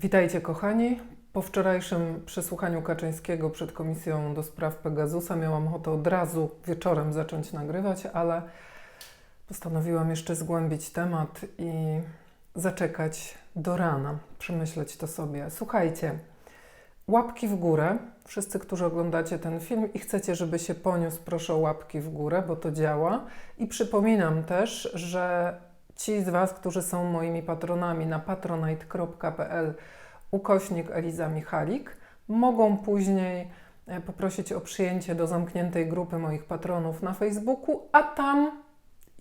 Witajcie kochani. Po wczorajszym przesłuchaniu Kaczyńskiego przed Komisją do Spraw Pegasusa miałam ochotę od razu wieczorem zacząć nagrywać, ale postanowiłam jeszcze zgłębić temat i zaczekać do rana, przemyśleć to sobie. Słuchajcie, łapki w górę. Wszyscy, którzy oglądacie ten film i chcecie, żeby się poniósł, proszę o łapki w górę, bo to działa. I przypominam też, że ci z Was, którzy są moimi patronami na patronite.pl ukośnik Eliza Michalik, mogą później e, poprosić o przyjęcie do zamkniętej grupy moich patronów na Facebooku, a tam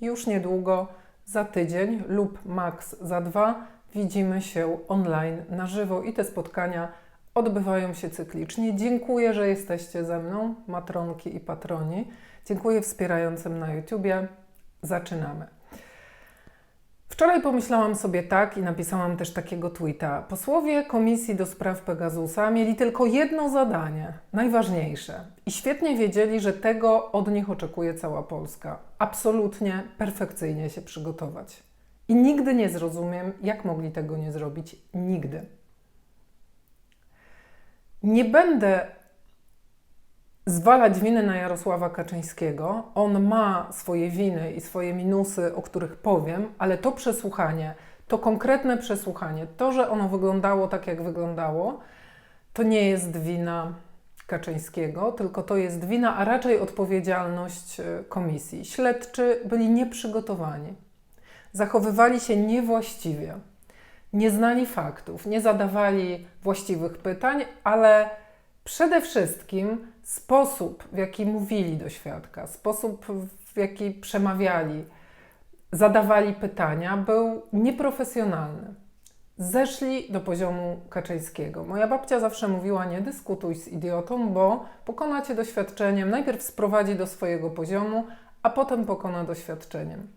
już niedługo, za tydzień lub maks za dwa, widzimy się online na żywo i te spotkania odbywają się cyklicznie. Dziękuję, że jesteście ze mną, matronki i patroni. Dziękuję wspierającym na YouTubie. Zaczynamy. Wczoraj pomyślałam sobie tak i napisałam też takiego tweeta. Posłowie Komisji do Spraw Pegasusa mieli tylko jedno zadanie, najważniejsze. I świetnie wiedzieli, że tego od nich oczekuje cała Polska. Absolutnie, perfekcyjnie się przygotować. I nigdy nie zrozumiem, jak mogli tego nie zrobić. Nigdy. Nie będę zwalać winy na Jarosława Kaczyńskiego. On ma swoje winy i swoje minusy, o których powiem, ale to przesłuchanie, to konkretne przesłuchanie, to, że ono wyglądało tak, jak wyglądało, to nie jest wina Kaczyńskiego, tylko to jest wina, a raczej odpowiedzialność e, komisji. Śledczy byli nieprzygotowani, zachowywali się niewłaściwie, nie znali faktów, nie zadawali właściwych pytań, ale przede wszystkim sposób, w jaki mówili do świadka, sposób, w jaki przemawiali, zadawali pytania, był nieprofesjonalny. Zeszli do poziomu Kaczyńskiego. Moja babcia zawsze mówiła: Nie dyskutuj z idiotą, bo pokona cię doświadczeniem. Najpierw sprowadzi do swojego poziomu, a potem pokona doświadczeniem.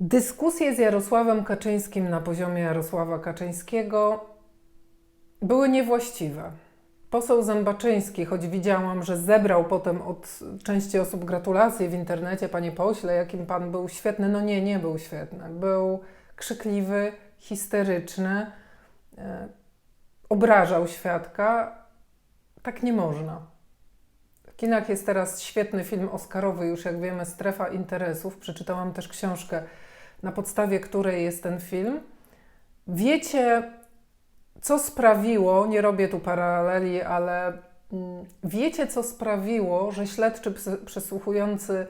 Dyskusje z Jarosławem Kaczyńskim na poziomie Jarosława Kaczyńskiego były niewłaściwe. Poseł Zębaczyński, choć widziałam, że zebrał potem od części osób gratulacje w internecie, panie pośle, jakim pan był świetny. No nie, nie był świetny. Był krzykliwy, histeryczny, e, obrażał świadka. Tak nie można. W kinach jest teraz świetny film Oscarowy, już jak wiemy, Strefa Interesów. Przeczytałam też książkę, na podstawie której jest ten film. Wiecie, co sprawiło, nie robię tu paraleli, ale mm, wiecie, co sprawiło, że śledczy przesłuchujący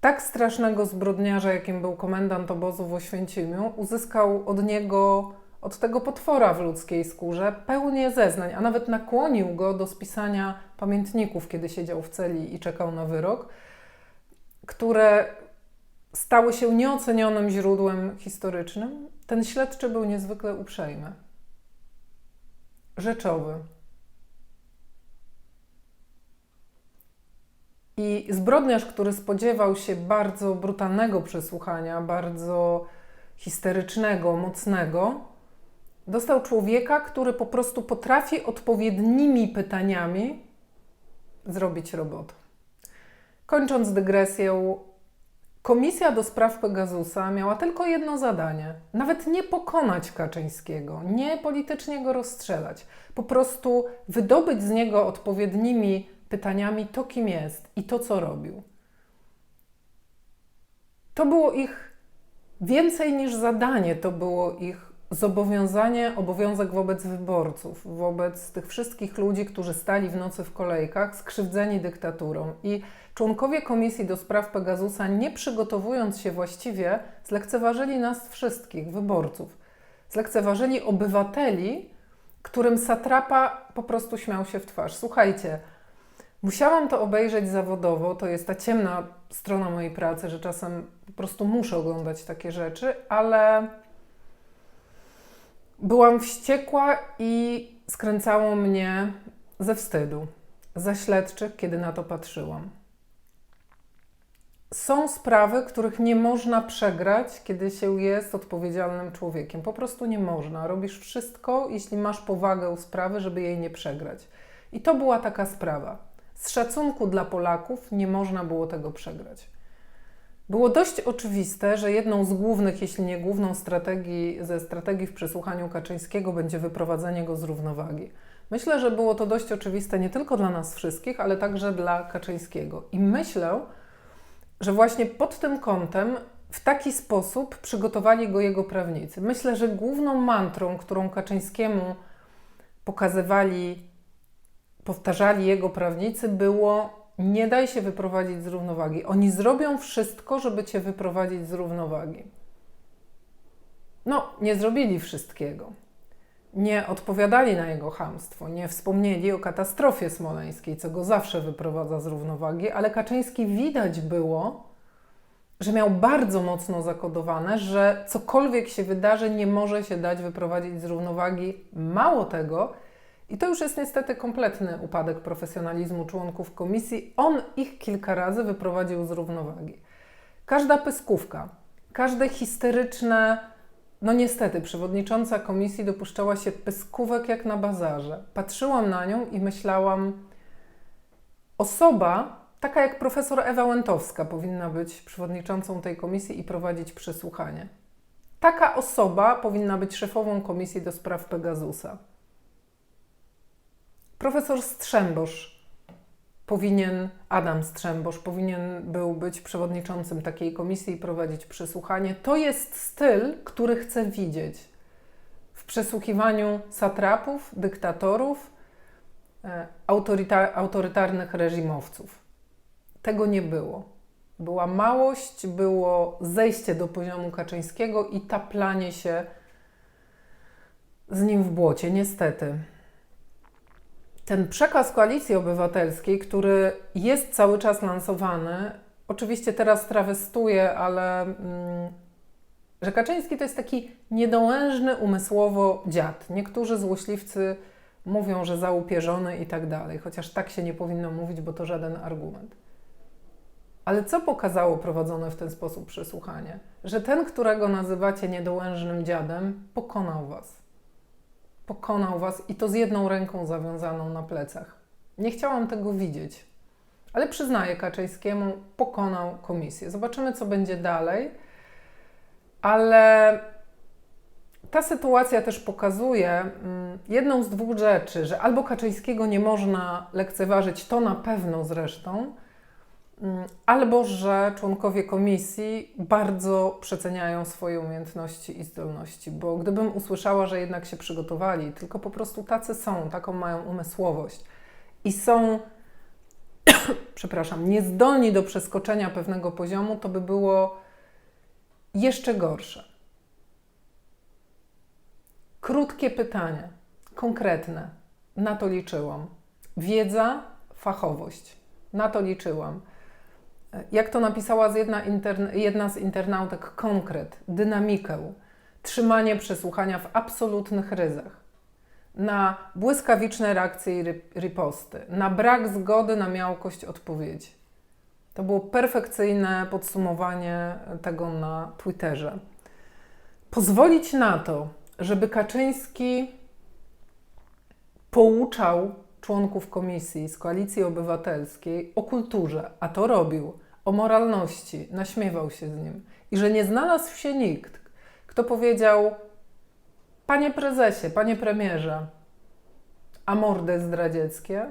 tak strasznego zbrodniarza, jakim był komendant obozu w Oświęcimiu, uzyskał od niego, od tego potwora w ludzkiej skórze, pełnię zeznań, a nawet nakłonił go do spisania pamiętników, kiedy siedział w celi i czekał na wyrok, które stały się nieocenionym źródłem historycznym. Ten śledczy był niezwykle uprzejmy rzeczowy. I zbrodniarz, który spodziewał się bardzo brutalnego przesłuchania, bardzo histerycznego, mocnego, dostał człowieka, który po prostu potrafi odpowiednimi pytaniami zrobić robotę. Kończąc dygresję, Komisja do spraw Pegasusa miała tylko jedno zadanie: nawet nie pokonać Kaczyńskiego, nie politycznie go rozstrzelać, po prostu wydobyć z niego odpowiednimi pytaniami to, kim jest i to, co robił. To było ich więcej niż zadanie, to było ich zobowiązanie, obowiązek wobec wyborców, wobec tych wszystkich ludzi, którzy stali w nocy w kolejkach, skrzywdzeni dyktaturą. I członkowie Komisji do Spraw Pegasusa, nie przygotowując się właściwie, zlekceważyli nas wszystkich, wyborców. Zlekceważyli obywateli, którym satrapa po prostu śmiał się w twarz. Słuchajcie, musiałam to obejrzeć zawodowo, to jest ta ciemna strona mojej pracy, że czasem po prostu muszę oglądać takie rzeczy, ale Byłam wściekła i skręcało mnie ze wstydu, za śledczych, kiedy na to patrzyłam. Są sprawy, których nie można przegrać, kiedy się jest odpowiedzialnym człowiekiem. Po prostu nie można. Robisz wszystko, jeśli masz powagę sprawy, żeby jej nie przegrać. I to była taka sprawa. Z szacunku dla Polaków nie można było tego przegrać. Było dość oczywiste, że jedną z głównych, jeśli nie główną strategii, ze strategii w przesłuchaniu Kaczyńskiego będzie wyprowadzenie go z równowagi. Myślę, że było to dość oczywiste nie tylko dla nas wszystkich, ale także dla Kaczyńskiego. I myślę, że właśnie pod tym kątem w taki sposób przygotowali go jego prawnicy. Myślę, że główną mantrą, którą Kaczyńskiemu pokazywali, powtarzali jego prawnicy, było nie daj się wyprowadzić z równowagi. Oni zrobią wszystko, żeby cię wyprowadzić z równowagi. No, nie zrobili wszystkiego. Nie odpowiadali na jego hamstwo, nie wspomnieli o katastrofie smoleńskiej, co go zawsze wyprowadza z równowagi, ale Kaczyński widać było, że miał bardzo mocno zakodowane, że cokolwiek się wydarzy, nie może się dać wyprowadzić z równowagi. Mało tego, i to już jest niestety kompletny upadek profesjonalizmu członków komisji, on ich kilka razy wyprowadził z równowagi. Każda pyskówka, każde histeryczne, no niestety, przewodnicząca komisji dopuszczała się pyskówek jak na bazarze. Patrzyłam na nią i myślałam, osoba, taka jak profesor Ewa Łętowska powinna być przewodniczącą tej komisji i prowadzić przesłuchanie. Taka osoba powinna być szefową komisji do spraw Pegasusa. Profesor Strzembosz powinien, Adam Strzembosz powinien był być przewodniczącym takiej komisji i prowadzić przesłuchanie. To jest styl, który chcę widzieć w przesłuchiwaniu satrapów, dyktatorów, e, autoryta autorytarnych reżimowców. Tego nie było. Była małość, było zejście do poziomu Kaczyńskiego i taplanie się z nim w błocie, niestety. Ten przekaz koalicji obywatelskiej, który jest cały czas lansowany, oczywiście teraz trawestuje, ale mm, że Kaczyński to jest taki niedołężny umysłowo dziad. Niektórzy złośliwcy mówią, że zaupierzony i tak dalej, chociaż tak się nie powinno mówić, bo to żaden argument. Ale co pokazało prowadzone w ten sposób przesłuchanie? Że ten, którego nazywacie niedołężnym dziadem, pokonał was. Pokonał was i to z jedną ręką zawiązaną na plecach. Nie chciałam tego widzieć, ale przyznaję Kaczyńskiemu, pokonał komisję. Zobaczymy, co będzie dalej. Ale ta sytuacja też pokazuje mm, jedną z dwóch rzeczy, że albo Kaczyńskiego nie można lekceważyć, to na pewno zresztą, albo że członkowie komisji bardzo przeceniają swoje umiejętności i zdolności, bo gdybym usłyszała, że jednak się przygotowali, tylko po prostu tacy są, taką mają umysłowość i są, przepraszam, niezdolni do przeskoczenia pewnego poziomu, to by było jeszcze gorsze. Krótkie pytanie, konkretne, na to liczyłam. Wiedza, fachowość, na to liczyłam jak to napisała jedna, jedna z internautek, konkret, dynamikę, trzymanie przesłuchania w absolutnych ryzach, na błyskawiczne reakcje i riposty, na brak zgody na miałkość odpowiedzi. To było perfekcyjne podsumowanie tego na Twitterze. Pozwolić na to, żeby Kaczyński pouczał członków komisji z Koalicji Obywatelskiej o kulturze, a to robił, o moralności, naśmiewał się z nim i że nie znalazł się nikt, kto powiedział: Panie prezesie, panie premierze, a mordy zdradzieckie,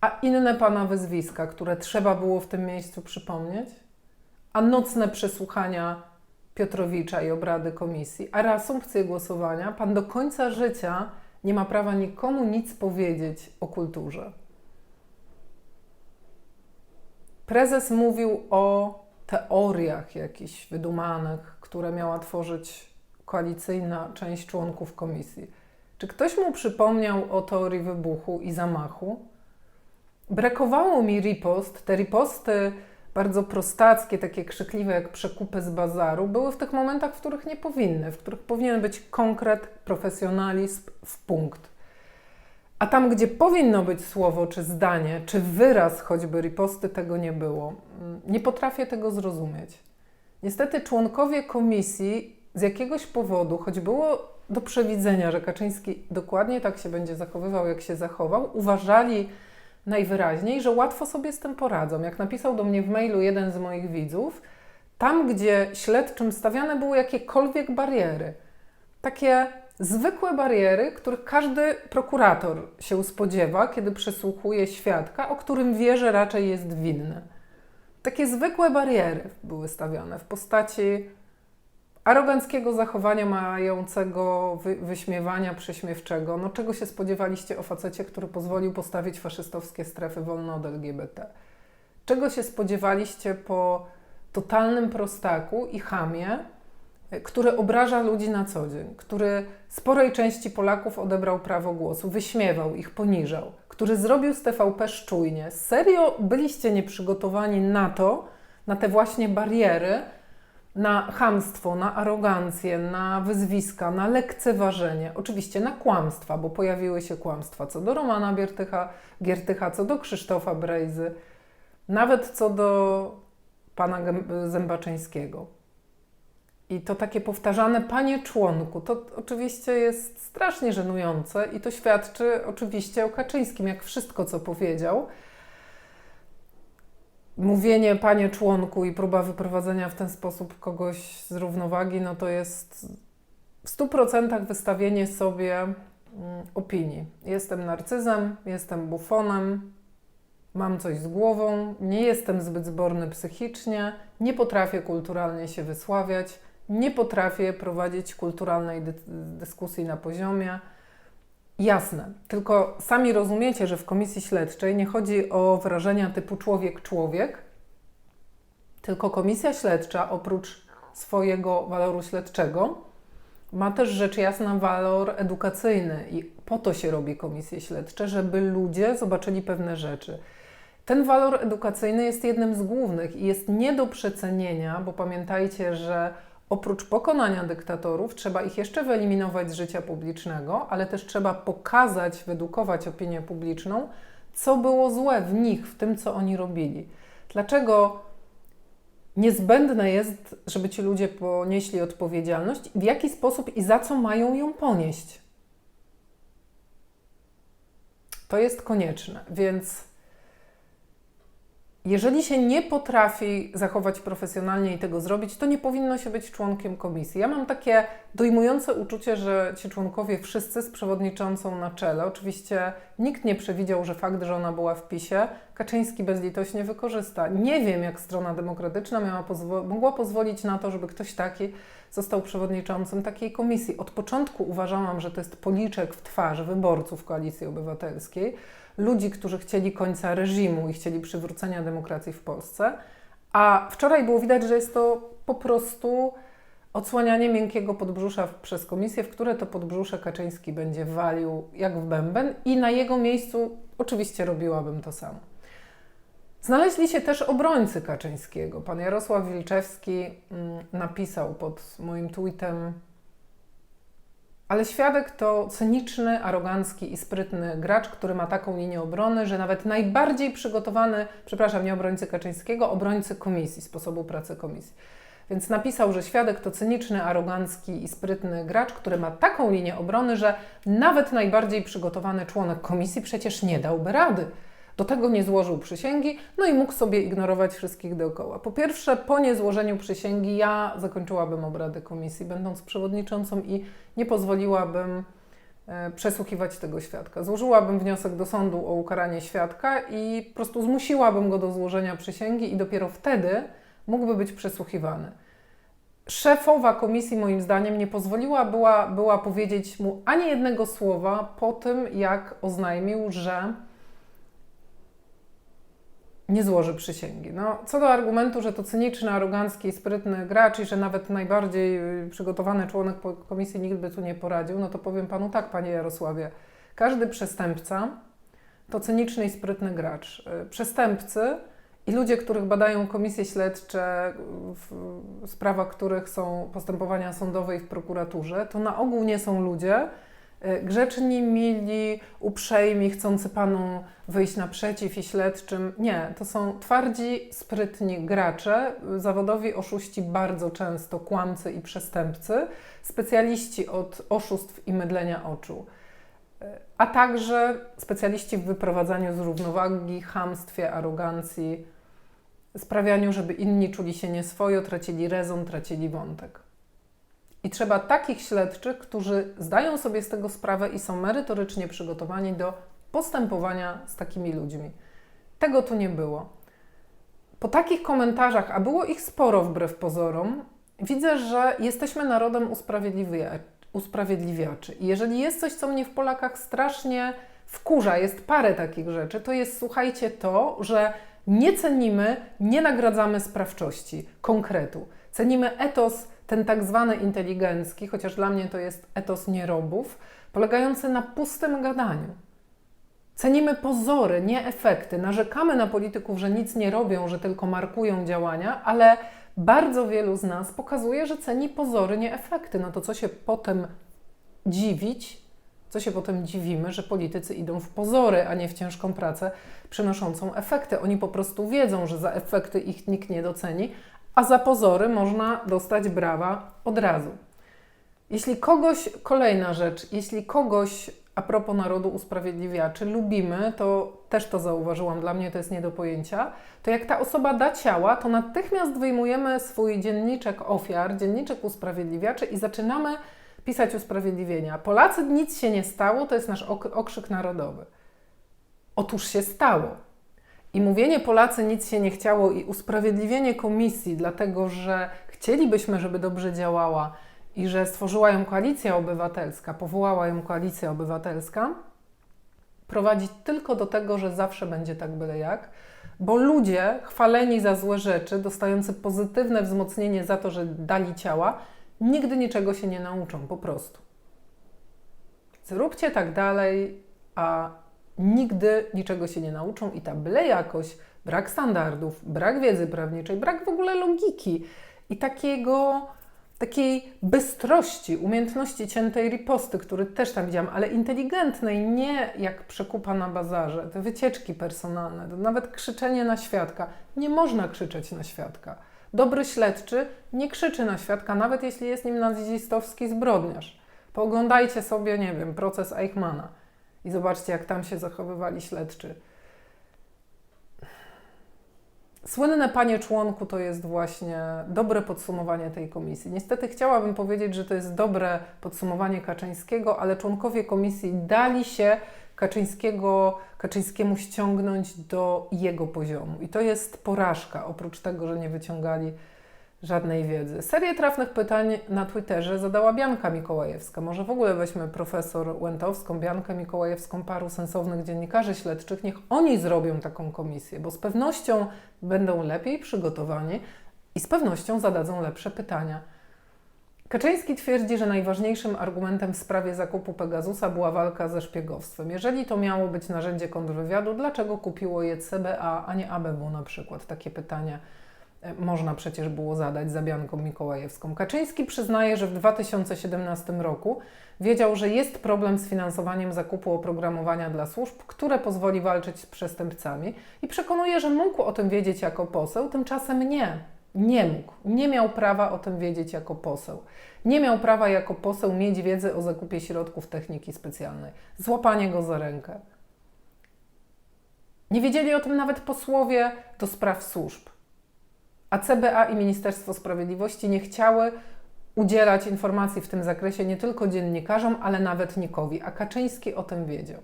a inne pana wyzwiska, które trzeba było w tym miejscu przypomnieć, a nocne przesłuchania Piotrowicza i obrady komisji, a reasumpcję głosowania, pan do końca życia nie ma prawa nikomu nic powiedzieć o kulturze. Prezes mówił o teoriach jakichś wydumanych, które miała tworzyć koalicyjna część członków komisji. Czy ktoś mu przypomniał o teorii wybuchu i zamachu? Brakowało mi ripost. Te riposty bardzo prostackie, takie krzykliwe jak przekupy z bazaru, były w tych momentach, w których nie powinny, w których powinien być konkret, profesjonalizm w punkt. A tam, gdzie powinno być słowo, czy zdanie, czy wyraz choćby riposty, tego nie było. Nie potrafię tego zrozumieć. Niestety członkowie komisji z jakiegoś powodu, choć było do przewidzenia, że Kaczyński dokładnie tak się będzie zachowywał, jak się zachował, uważali, najwyraźniej, że łatwo sobie z tym poradzą. Jak napisał do mnie w mailu jeden z moich widzów, tam gdzie śledczym stawiane były jakiekolwiek bariery, takie zwykłe bariery, których każdy prokurator się spodziewa, kiedy przesłuchuje świadka, o którym wie, że raczej jest winny. Takie zwykłe bariery były stawiane w postaci aroganckiego zachowania mającego wy, wyśmiewania prześmiewczego. No czego się spodziewaliście o facecie, który pozwolił postawić faszystowskie strefy wolne od LGBT? Czego się spodziewaliście po totalnym prostaku i chamie, który obraża ludzi na co dzień, który sporej części Polaków odebrał prawo głosu, wyśmiewał ich, poniżał, który zrobił z TVP szczujnie. Serio byliście nieprzygotowani na to, na te właśnie bariery, na chamstwo, na arogancję, na wyzwiska, na lekceważenie, oczywiście na kłamstwa, bo pojawiły się kłamstwa co do Romana Giertycha, Giertycha co do Krzysztofa Brejzy, nawet co do pana Zębaczyńskiego. I to takie powtarzane panie członku, to oczywiście jest strasznie żenujące i to świadczy oczywiście o Kaczyńskim, jak wszystko, co powiedział. Mówienie panie członku i próba wyprowadzenia w ten sposób kogoś z równowagi, no to jest w stu procentach wystawienie sobie mm, opinii. Jestem narcyzem, jestem bufonem, mam coś z głową, nie jestem zbyt zborny psychicznie, nie potrafię kulturalnie się wysławiać, nie potrafię prowadzić kulturalnej dy dyskusji na poziomie. Jasne, tylko sami rozumiecie, że w komisji śledczej nie chodzi o wrażenia typu człowiek-człowiek, tylko komisja śledcza oprócz swojego waloru śledczego ma też rzecz jasna walor edukacyjny i po to się robi komisje śledcze, żeby ludzie zobaczyli pewne rzeczy. Ten walor edukacyjny jest jednym z głównych i jest nie do przecenienia, bo pamiętajcie, że oprócz pokonania dyktatorów trzeba ich jeszcze wyeliminować z życia publicznego, ale też trzeba pokazać, wyedukować opinię publiczną, co było złe w nich, w tym, co oni robili. Dlaczego niezbędne jest, żeby ci ludzie ponieśli odpowiedzialność, w jaki sposób i za co mają ją ponieść. To jest konieczne, więc jeżeli się nie potrafi zachować profesjonalnie i tego zrobić, to nie powinno się być członkiem komisji. Ja mam takie dojmujące uczucie, że ci członkowie wszyscy z przewodniczącą na czele, oczywiście nikt nie przewidział, że fakt, że ona była w PiSie, Kaczyński bezlitośnie wykorzysta. Nie wiem, jak strona demokratyczna miała pozwo mogła pozwolić na to, żeby ktoś taki został przewodniczącym takiej komisji. Od początku uważałam, że to jest policzek w twarz wyborców Koalicji Obywatelskiej ludzi, którzy chcieli końca reżimu i chcieli przywrócenia demokracji w Polsce. A wczoraj było widać, że jest to po prostu odsłanianie miękkiego podbrzusza przez komisję, w które to podbrzusze Kaczyński będzie walił jak w bęben i na jego miejscu oczywiście robiłabym to samo. Znaleźli się też obrońcy Kaczyńskiego. Pan Jarosław Wilczewski mm, napisał pod moim tweetem ale świadek to cyniczny, arogancki i sprytny gracz, który ma taką linię obrony, że nawet najbardziej przygotowany, przepraszam, nie obrońcy Kaczyńskiego, obrońcy komisji, sposobu pracy komisji. Więc napisał, że świadek to cyniczny, arogancki i sprytny gracz, który ma taką linię obrony, że nawet najbardziej przygotowany członek komisji przecież nie dałby rady. Do tego nie złożył przysięgi, no i mógł sobie ignorować wszystkich dookoła. Po pierwsze, po niezłożeniu przysięgi ja zakończyłabym obrady komisji, będąc przewodniczącą i nie pozwoliłabym e, przesłuchiwać tego świadka. Złożyłabym wniosek do sądu o ukaranie świadka i po prostu zmusiłabym go do złożenia przysięgi i dopiero wtedy mógłby być przesłuchiwany. Szefowa komisji, moim zdaniem, nie pozwoliła była, była powiedzieć mu ani jednego słowa po tym, jak oznajmił, że nie złoży przysięgi. No, co do argumentu, że to cyniczny, arogancki i sprytny gracz i że nawet najbardziej y, przygotowany członek komisji nikt by tu nie poradził, no to powiem panu tak, panie Jarosławie. Każdy przestępca to cyniczny i sprytny gracz. Y, przestępcy i ludzie, których badają komisje śledcze, w sprawach których są postępowania sądowe i w prokuraturze, to na ogół nie są ludzie, grzeczni, mili, uprzejmi, chcący Panu wyjść naprzeciw i śledczym. Nie, to są twardzi, sprytni gracze, zawodowi oszuści bardzo często, kłamcy i przestępcy, specjaliści od oszustw i mydlenia oczu. a także specjaliści w wyprowadzaniu z równowagi, hamstwie, arogancji, sprawianiu, żeby inni czuli się nieswojo, tracili rezon, tracili wątek. I trzeba takich śledczych, którzy zdają sobie z tego sprawę i są merytorycznie przygotowani do postępowania z takimi ludźmi. Tego tu nie było. Po takich komentarzach, a było ich sporo wbrew pozorom, widzę, że jesteśmy narodem usprawiedliwia- usprawiedliwiaczy. I jeżeli jest coś, co mnie w Polakach strasznie wkurza, jest parę takich rzeczy, to jest, słuchajcie, to, że nie cenimy, nie nagradzamy sprawczości, konkretu. Cenimy etos, ten tak zwany inteligencki, chociaż dla mnie to jest etos nierobów, polegający na pustym gadaniu. Cenimy pozory, nie efekty. Narzekamy na polityków, że nic nie robią, że tylko markują działania, ale bardzo wielu z nas pokazuje, że ceni pozory, nie efekty. No to co się potem dziwić, co się potem dziwimy, że politycy idą w pozory, a nie w ciężką pracę przynoszącą efekty. Oni po prostu wiedzą, że za efekty ich nikt nie doceni, a za pozory można dostać brawa od razu. Jeśli kogoś, kolejna rzecz, jeśli kogoś a propos narodu usprawiedliwiaczy lubimy, to też to zauważyłam, dla mnie to jest nie do pojęcia, to jak ta osoba da ciała, to natychmiast wyjmujemy swój dzienniczek ofiar, dzienniczek usprawiedliwiaczy i zaczynamy pisać usprawiedliwienia. Polacy nic się nie stało, to jest nasz okrzyk narodowy. Otóż się stało. I mówienie Polacy nic się nie chciało i usprawiedliwienie komisji, dlatego że chcielibyśmy, żeby dobrze działała i że stworzyła ją koalicja obywatelska, powołała ją koalicja obywatelska, prowadzi tylko do tego, że zawsze będzie tak byle jak, bo ludzie chwaleni za złe rzeczy, dostający pozytywne wzmocnienie za to, że dali ciała, nigdy niczego się nie nauczą, po prostu. Zróbcie tak dalej, a nigdy niczego się nie nauczą i ta byle jakość, brak standardów, brak wiedzy prawniczej, brak w ogóle logiki i takiego takiej bystrości, umiejętności ciętej riposty, który też tam widziałam, ale inteligentnej, nie jak przekupa na bazarze, te wycieczki personalne, nawet krzyczenie na świadka. Nie można krzyczeć na świadka. Dobry śledczy nie krzyczy na świadka, nawet jeśli jest nim nazistowski zbrodniarz. Pooglądajcie sobie, nie wiem, proces Eichmana i zobaczcie, jak tam się zachowywali śledczy. Słynne panie członku to jest właśnie dobre podsumowanie tej komisji. Niestety chciałabym powiedzieć, że to jest dobre podsumowanie Kaczyńskiego, ale członkowie komisji dali się Kaczyńskiego, Kaczyńskiemu ściągnąć do jego poziomu. I to jest porażka, oprócz tego, że nie wyciągali żadnej wiedzy. Serię trafnych pytań na Twitterze zadała Bianka Mikołajewska. Może w ogóle weźmy profesor Łętowską, Biankę Mikołajewską, paru sensownych dziennikarzy śledczych, niech oni zrobią taką komisję, bo z pewnością będą lepiej przygotowani i z pewnością zadadzą lepsze pytania. Kaczyński twierdzi, że najważniejszym argumentem w sprawie zakupu Pegasusa była walka ze szpiegowstwem. Jeżeli to miało być narzędzie kontrwywiadu, dlaczego kupiło je CBA, a nie ABW na przykład? Takie pytanie można przecież było zadać za Bianką Mikołajewską. Kaczyński przyznaje, że w 2017 roku wiedział, że jest problem z finansowaniem zakupu oprogramowania dla służb, które pozwoli walczyć z przestępcami i przekonuje, że mógł o tym wiedzieć jako poseł, tymczasem nie. Nie mógł, nie miał prawa o tym wiedzieć jako poseł. Nie miał prawa jako poseł mieć wiedzy o zakupie środków techniki specjalnej. Złapanie go za rękę. Nie wiedzieli o tym nawet posłowie do spraw służb. A CBA i Ministerstwo Sprawiedliwości nie chciały udzielać informacji w tym zakresie nie tylko dziennikarzom, ale nawet nikowi, a Kaczyński o tym wiedział.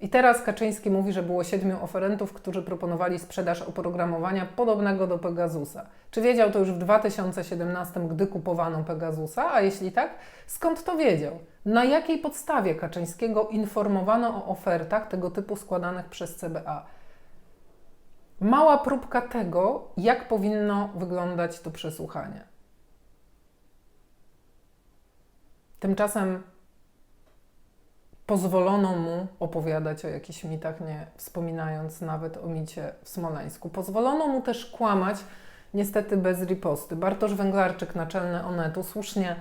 I teraz Kaczyński mówi, że było siedmiu oferentów, którzy proponowali sprzedaż oprogramowania podobnego do Pegasusa. Czy wiedział to już w 2017, gdy kupowano Pegasusa? A jeśli tak, skąd to wiedział? Na jakiej podstawie Kaczyńskiego informowano o ofertach tego typu składanych przez CBA? Mała próbka tego, jak powinno wyglądać to przesłuchanie. Tymczasem pozwolono mu opowiadać o jakichś mitach, nie wspominając nawet o micie w Smoleńsku. Pozwolono mu też kłamać, niestety bez riposty. Bartosz Węglarczyk, naczelny Onetu, słusznie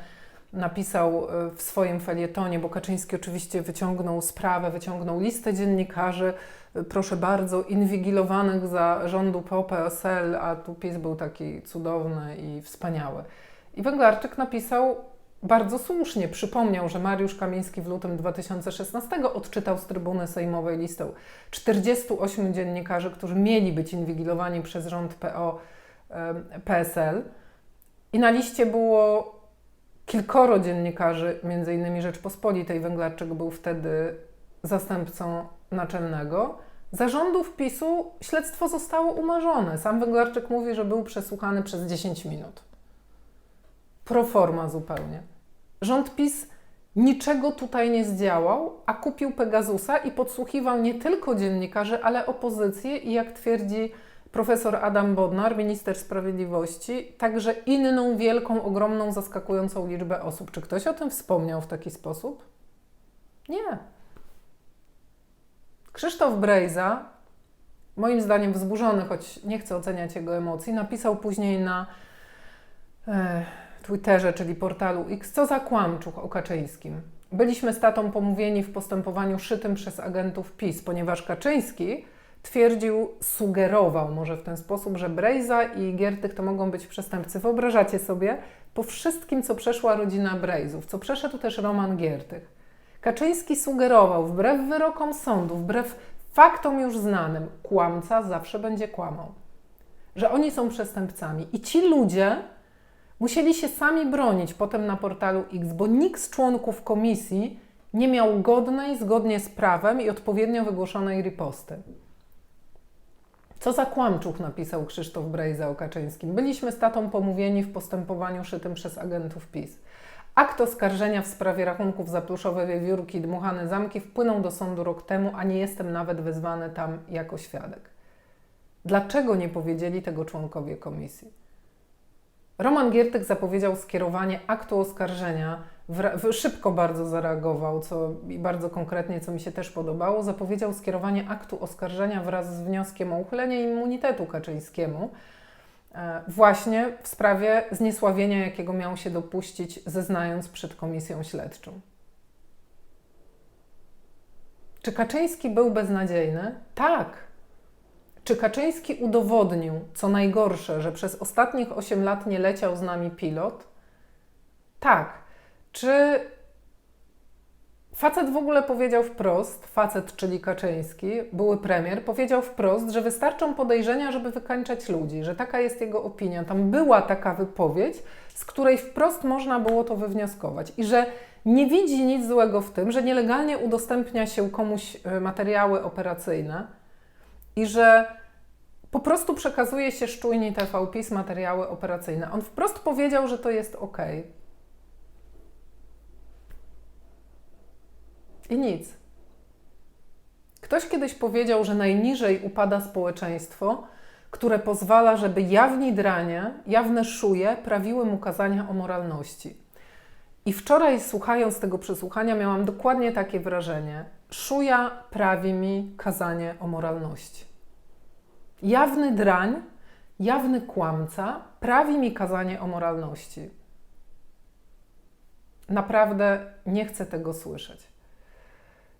napisał e, w swoim felietonie, bo Kaczyński oczywiście wyciągnął sprawę, wyciągnął listę dziennikarzy, e, proszę bardzo, inwigilowanych za rządu PO-PSL, a tu PiS był taki cudowny i wspaniały. I Węglarczyk napisał bardzo słusznie przypomniał, że Mariusz Kamiński w lutym 2016 odczytał z trybuny sejmowej listę 48 dziennikarzy, którzy mieli być inwigilowani przez rząd PO PSL. I na liście było kilkoro dziennikarzy, między innymi Rzeczpospolitej Węglarczyk był wtedy zastępcą naczelnego. Zarządów PiSu śledztwo zostało umarzone. Sam Węglarczyk mówi, że był przesłuchany przez 10 minut. Proforma zupełnie. Rząd PiS niczego tutaj nie zdziałał, a kupił Pegasusa i podsłuchiwał nie tylko dziennikarzy, ale opozycję i jak twierdzi profesor Adam Bodnar, minister sprawiedliwości, także inną wielką, ogromną, zaskakującą liczbę osób. Czy ktoś o tym wspomniał w taki sposób? Nie. Krzysztof Brejza, moim zdaniem wzburzony, choć nie chcę oceniać jego emocji, napisał później na e, Twitterze, czyli portalu X, co za kłamczuch o Kaczyńskim. Byliśmy z tatą pomówieni w postępowaniu szytym przez agentów PiS, ponieważ Kaczyński twierdził, sugerował może w ten sposób, że Brejza i Giertych to mogą być przestępcy. Wyobrażacie sobie, po wszystkim, co przeszła rodzina Brejzów, co przeszedł też Roman Giertych. Kaczyński sugerował, wbrew wyrokom sądu, wbrew faktom już znanym, kłamca zawsze będzie kłamał. Że oni są przestępcami. I ci ludzie musieli się sami bronić potem na portalu X, bo nikt z członków komisji nie miał godnej, zgodnie z prawem i odpowiednio wygłoszonej riposty. Co za kłamczuch, napisał Krzysztof Brejza o Kaczyńskim. Byliśmy z tatą pomówieni w postępowaniu szytym przez agentów PiS. Akt oskarżenia w sprawie rachunków za pluszowe wiewiórki i dmuchane zamki wpłynął do sądu rok temu, a nie jestem nawet wezwany tam jako świadek. Dlaczego nie powiedzieli tego członkowie komisji? Roman Giertych zapowiedział skierowanie aktu oskarżenia, szybko bardzo zareagował, co i bardzo konkretnie, co mi się też podobało, zapowiedział skierowanie aktu oskarżenia wraz z wnioskiem o uchylenie immunitetu Kaczyńskiemu, e, właśnie w sprawie zniesławienia, jakiego miał się dopuścić, zeznając przed komisją śledczą. Czy Kaczyński był beznadziejny? Tak. Czy Kaczyński udowodnił, co najgorsze, że przez ostatnich 8 lat nie leciał z nami pilot? Tak. Czy facet w ogóle powiedział wprost, facet, czyli Kaczyński, były premier, powiedział wprost, że wystarczą podejrzenia, żeby wykańczać ludzi, że taka jest jego opinia. Tam była taka wypowiedź, z której wprost można było to wywnioskować i że nie widzi nic złego w tym, że nielegalnie udostępnia się komuś e, materiały operacyjne i że po prostu przekazuje się szczujni TVPiS materiały operacyjne. On wprost powiedział, że to jest ok. I nic. Ktoś kiedyś powiedział, że najniżej upada społeczeństwo, które pozwala, żeby jawni dranie, jawne szuje prawiły mu kazania o moralności. I wczoraj, słuchając tego przesłuchania, miałam dokładnie takie wrażenie. Szuja prawi mi kazanie o moralności. Jawny drań, jawny kłamca prawi mi kazanie o moralności. Naprawdę nie chcę tego słyszeć.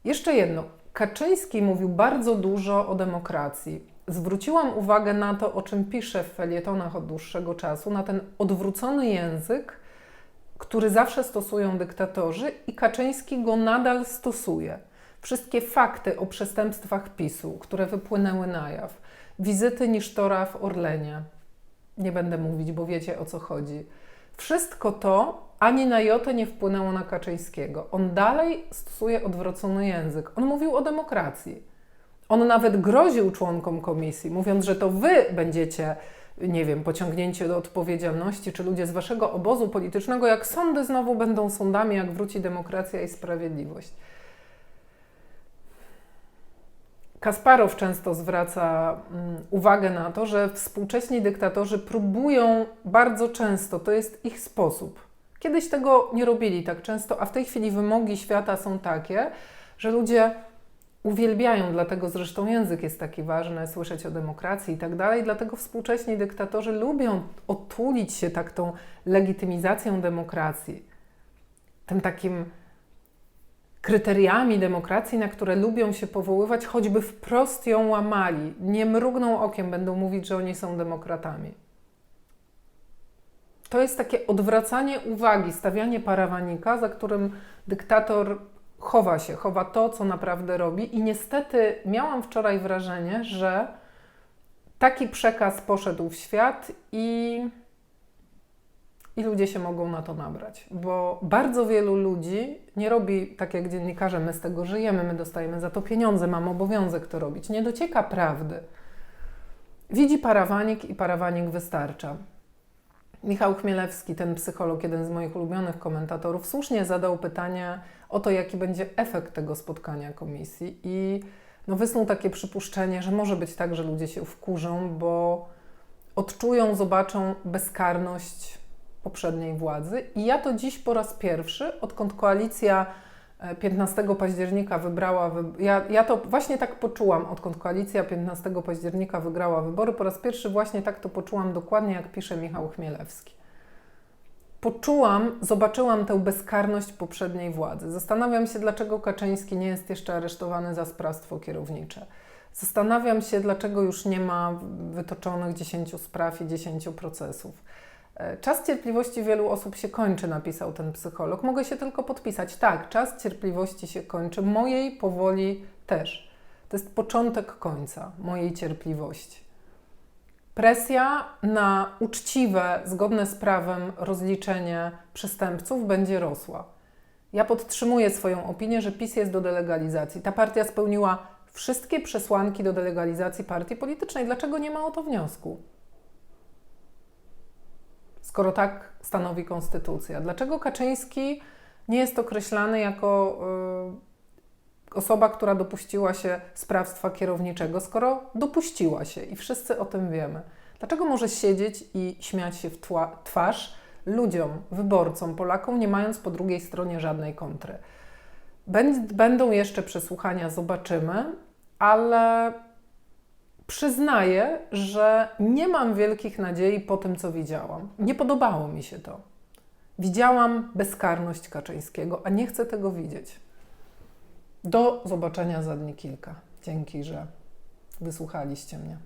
Jeszcze jedno. Kaczyński mówił bardzo dużo o demokracji. Zwróciłam uwagę na to, o czym pisze w felietonach od dłuższego czasu, na ten odwrócony język, który zawsze stosują dyktatorzy i Kaczyński go nadal stosuje. Wszystkie fakty o przestępstwach PiSu, które wypłynęły na jaw, wizyty Nisztora w Orlenie, nie będę mówić, bo wiecie o co chodzi. Wszystko to ani na jotę nie wpłynęło na Kaczyńskiego. On dalej stosuje odwrócony język. On mówił o demokracji. On nawet groził członkom komisji, mówiąc, że to wy będziecie, nie wiem, pociągnięci do odpowiedzialności, czy ludzie z waszego obozu politycznego, jak sądy znowu będą sądami, jak wróci demokracja i sprawiedliwość. Kasparow często zwraca mm, uwagę na to, że współcześni dyktatorzy próbują bardzo często, to jest ich sposób, Kiedyś tego nie robili tak często, a w tej chwili wymogi świata są takie, że ludzie uwielbiają, dlatego zresztą język jest taki ważny, słyszeć o demokracji i tak dalej, dlatego współcześni dyktatorzy lubią otulić się tak tą legitymizacją demokracji, tym takim kryteriami demokracji, na które lubią się powoływać, choćby wprost ją łamali. Nie mrugną okiem, będą mówić, że oni są demokratami. To jest takie odwracanie uwagi, stawianie parawanika, za którym dyktator chowa się, chowa to, co naprawdę robi. I niestety miałam wczoraj wrażenie, że taki przekaz poszedł w świat i, i ludzie się mogą na to nabrać. Bo bardzo wielu ludzi nie robi tak jak dziennikarze, my z tego żyjemy, my dostajemy za to pieniądze, mamy obowiązek to robić. Nie docieka prawdy. Widzi parawanik i parawanik wystarcza. Michał Chmielewski, ten psycholog, jeden z moich ulubionych komentatorów, słusznie zadał pytanie o to, jaki będzie efekt tego spotkania komisji. I no, wysnuł takie przypuszczenie, że może być tak, że ludzie się wkurzą, bo odczują, zobaczą bezkarność poprzedniej władzy. I ja to dziś po raz pierwszy, odkąd koalicja 15 października wybrała, wy... ja, ja to właśnie tak poczułam, odkąd koalicja 15 października wygrała wybory, po raz pierwszy właśnie tak to poczułam dokładnie, jak pisze Michał Chmielewski. Poczułam, zobaczyłam tę bezkarność poprzedniej władzy. Zastanawiam się, dlaczego Kaczyński nie jest jeszcze aresztowany za sprawstwo kierownicze. Zastanawiam się, dlaczego już nie ma wytoczonych 10 spraw i 10 procesów. Czas cierpliwości wielu osób się kończy, napisał ten psycholog. Mogę się tylko podpisać. Tak, czas cierpliwości się kończy. Mojej powoli też. To jest początek końca mojej cierpliwości. Presja na uczciwe, zgodne z prawem rozliczenie przestępców będzie rosła. Ja podtrzymuję swoją opinię, że PiS jest do delegalizacji. Ta partia spełniła wszystkie przesłanki do delegalizacji partii politycznej. Dlaczego nie ma o to wniosku? Skoro tak stanowi konstytucja? Dlaczego Kaczyński nie jest określany jako y, osoba, która dopuściła się sprawstwa kierowniczego, skoro dopuściła się i wszyscy o tym wiemy? Dlaczego może siedzieć i śmiać się w twarz ludziom, wyborcom, Polakom, nie mając po drugiej stronie żadnej kontry? Będą jeszcze przesłuchania, zobaczymy, ale przyznaję, że nie mam wielkich nadziei po tym, co widziałam. Nie podobało mi się to. Widziałam bezkarność Kaczyńskiego, a nie chcę tego widzieć. Do zobaczenia za dni kilka. Dzięki, że wysłuchaliście mnie.